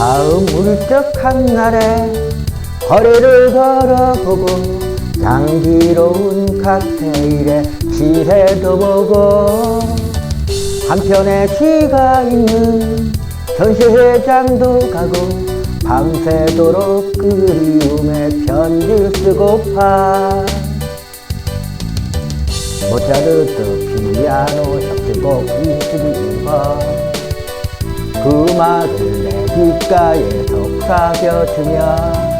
마음 울적한 날에 거리를 걸어보고 향기로운 칵테일에 지혜도 보고 한편에 시가 있는 전시회장도 가고 밤새도록 그리움에 편지 쓰고파. 모차르트 피아노 협주곡 22번 그 음악을 내 귓가에 속삭여주며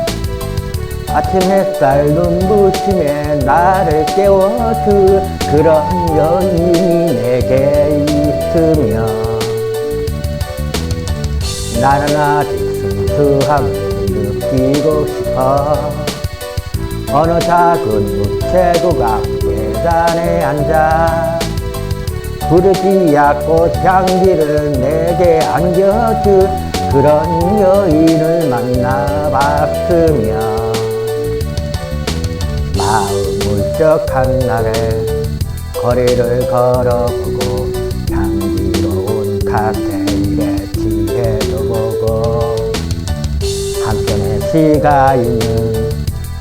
아침 햇살 눈부심에 나를 깨워줄 그런 여인이 내게 있으며 나는 아직 순수함을 느끼고 싶어. 어느 작은 우체국 앞 계단에 앉아 부르지야 꽃향기를 내게 안겨줄 그런 여인을 만나봤으며 마음 울적한 날에 거리를 걸어보고 향기로운 칵테일에 지혜도 보고 한편에 시가 있는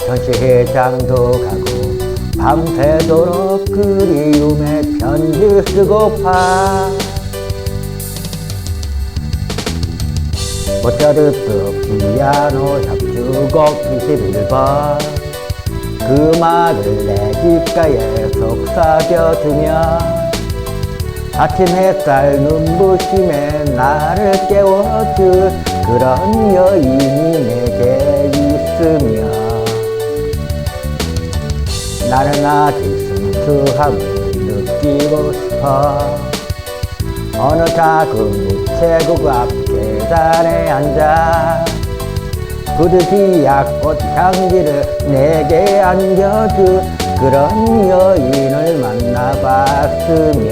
전시회장도 가고 밤새도록 그리움에 편지 쓰고파. 모차르트 피아노 협주곡 21번 그 음악을 내 귓가에 속삭여주며 아침 햇살 눈부심에 나를 깨워줄 그런 여인이 내게 있으 아직 순수함을 느끼고 싶어. 어느 작은 우체국 앞 계단에 앉아 부드지야 꽃향기를 내게 안겨줄 그런 여인을 만나봤으며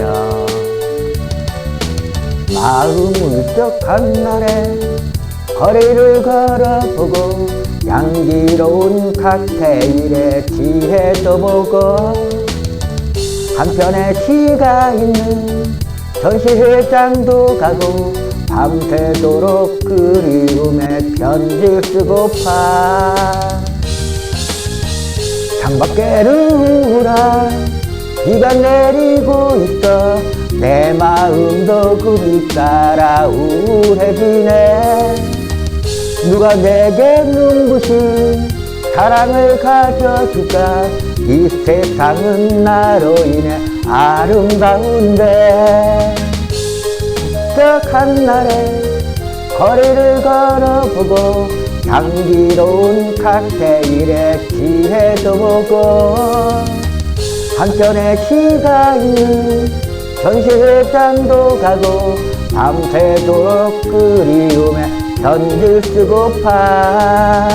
마음 울적한 날에 거리를 걸어보고 향기로운 칵테일에 지혜도 보고 한편에 시가 있는 전시회장도 가고 밤새도록 그리움에 편지 쓰고파. 창밖에는 우울한 비가 내리고 있어 내 마음도 그리 따라 우울해지네 누가 내게 눈부신 사랑을 가져줄까 이 세상은 나로 인해 아름다운데 적한 날에 거리를 걸어보고 향기로운 칵테일에 지혜도 보고 한편에 시가 있는 전시회장도 가고 밤새도록 그리움에 편지 쓰고파